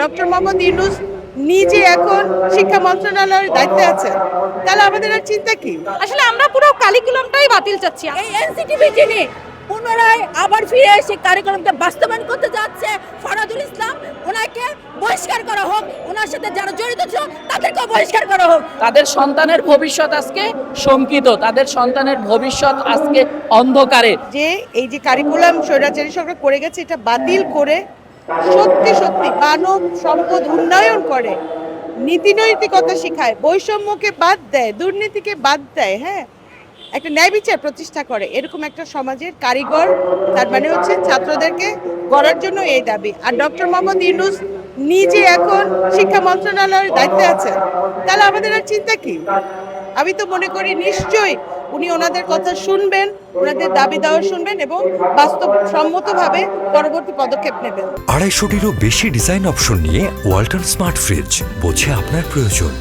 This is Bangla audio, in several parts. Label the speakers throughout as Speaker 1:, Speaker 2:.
Speaker 1: ডক্টর মোহাম্মদ ইউনুস নিজে এখন শিক্ষা মন্ত্রণালয়ের দায়িত্বে আছেন। তাহলে আমাদের আর চিন্তা কি?
Speaker 2: আসলে আমরা পুরো কারিকুলামটাই বাতিল চাচ্ছি।
Speaker 3: এই এনসিটিভি যিনি পুনরায় আবার ফিরে এসে কারিকুলামকে বাস্তবায়ন করতে যাচ্ছে ফরাদুল ইসলাম। ওনাকে বহিষ্কার করা হোক ওনার সাথে যারা জড়িত ছিল তাদেরকেও বহিষ্কার করা হোক।
Speaker 4: তাদের সন্তানের ভবিষ্যৎ আজকে শঙ্কিত তাদের সন্তানের ভবিষ্যৎ আজকে অন্ধকারে।
Speaker 1: যে এই যে কারিকুলাম স্বৈরাচারী সরকার করে গেছে এটা বাতিল করে সত্যি সত্যি। মানব সম্পদ উন্নয়ন করে নীতি নৈতিকতা শেখায় বৈষম্যকে বাদ দেয় দুর্নীতিকে বাদ দেয় হ্যাঁ? একটা ন্যায় বিচার প্রতিষ্ঠা করে এরকম একটা সমাজের কারিগর তার মানে হচ্ছে ছাত্রদেরকে গড়ার জন্য এই দাবি। আর ডক্টর মোহাম্মদ ইউনুস নিজে এখন শিক্ষা মন্ত্রণালয়ের দায়িত্বে আছেন। তাহলে আমাদের আর চিন্তা কি? আমি তো মনে করি নিশ্চয়ই উনি ওনাদের কথা শুনবেন ওনাদের দাবি দাওয়া শুনবেন এবং বাস্তবসম্মতভাবে পরবর্তী পদক্ষেপ নেবেন।
Speaker 5: আড়াইশোটিরও বেশি ডিজাইন অপশন নিয়ে ওয়ালটন স্মার্ট ফ্রিজ বোঝে আপনার প্রয়োজন।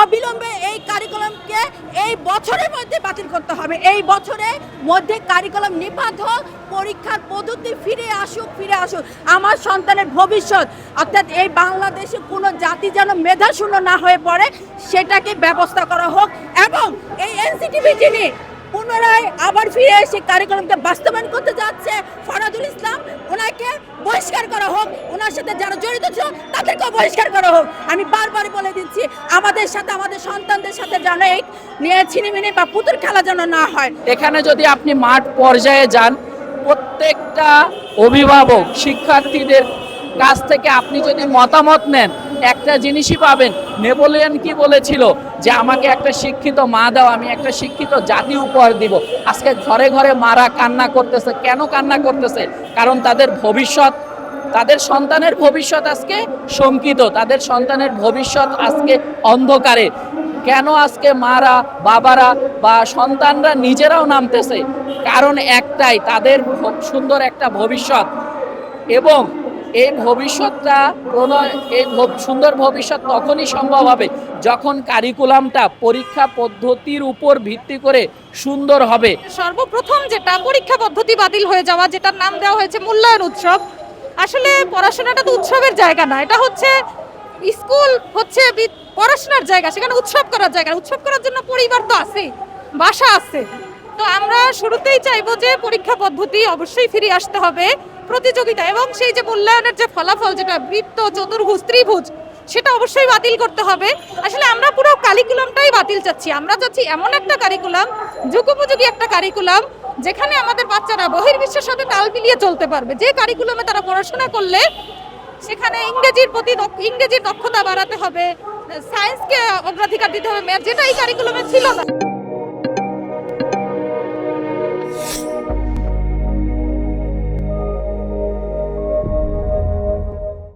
Speaker 3: অবিলম্বে এই কারিকুলামকে এই বছরের মধ্যে বাতিল করতে হবে। এই বছরের মধ্যে কারিকুলাম নিপাত হোক পরীক্ষার পদ্ধতি ফিরে আসুক ফিরে আসুক। আমার সন্তানের ভবিষ্যৎ অর্থাৎ এই বাংলাদেশে কোনো জাতি যেন মেধাশূন্য না হয়ে পড়ে সেটাকে ব্যবস্থা করা হোক এবং এই এনসিটিভি যিনি পুনরায় আবার ফিরে এসে কারিকুলামকে বাস্তবায়ন করতে যাচ্ছে, ফরাদুল ইসলাম, ওনাকে বহিষ্কার করা হোক, ওনার সাথে যারা জড়িত ছিল, তাদেরকেও বহিষ্কার করা হোক। আমি বারবার বলে দিচ্ছি, আমাদের সাথে, আমাদের সন্তানদের সাথে যেন এই নিয়ে ছিনিমিনি বা পুতুর খেলা যেন না হয়।
Speaker 4: এখানে যদি আপনি মাঠ পর্যায়ে যান, প্রত্যেকটা অভিভাবক, শিক্ষার্থীদের কাছ থেকে আপনি যদি মতামত নেন একটা জিনিসই পাবেন। নেপোলিয়ন কি বলেছিল? যে আমাকে একটা শিক্ষিত মা দাও, আমি একটা শিক্ষিত জাতি উপহার দিব। আজকে ঘরে ঘরে মারা কান্না করতেছে। কেন কান্না করতেছে? কারণ তাদের ভবিষ্যৎ, তাদের সন্তানের ভবিষ্যৎ আজকে শঙ্কিত। তাদের সন্তানের ভবিষ্যৎ আজকে অন্ধকারে। কেন আজকে মারা, বাবারা বা সন্তানরা নিজেরাও নামতেছে? কারণ একটাই, তাদের সুন্দর একটা ভবিষ্যৎ। এবং এই ভবিষ্যৎটা প্রণয় এই সুন্দর ভবিষ্যৎ তখনই সম্ভব হবে যখন কারিকুলামটা পরীক্ষা পদ্ধতির উপর ভিত্তি করে সুন্দর হবে।
Speaker 2: সর্বপ্রথম যেটা পরীক্ষা পদ্ধতি বাতিল হয়ে যাওয়া, যেটার নাম দেওয়া হয়েছে মূল্যায়ন উৎসব। আসলে পড়াশোনাটা তো উৎসবের জায়গা না, এটা হচ্ছে স্কুল হচ্ছে পড়াশোনার জায়গা, সেখানে উৎসব করার জায়গা। উৎসব করার জন্য পরিবার তো আছে, বাসা আছে। তো আমরা শুরুতেই চাইব যে পরীক্ষা পদ্ধতি অবশ্যই ফিরে আসতে হবে। প্রতিযোগিতা এবং সেই যে মূল্যায়নের যে ফলাফল যেটা বৃত্ত, চতুর্ভুজ, ত্রিভুজ, সেটা অবশ্যই বাতিল করতে হবে। আসলে আমরা পুরো কারিকুলামটাই বাতিল চাচ্ছি। আমরা চাচ্ছি এমন একটা কারিকুলাম যুগোপযোগী একটা কারিকুলাম যেখানে আমাদের বাচ্চারা বহির্বিশ্বের সাথে তাল মিলিয়ে চলতে পারবে। যে কারিকুলামে তারা পড়াশোনা করলে, সেখানে ইংরেজির প্রতি ইংরেজির দক্ষতা বাড়াতে হবে সায়েন্সকে অগ্রাধিকার দিতে হবে। ম্যাথ যেটা এই কারিকুলামে ছিল না।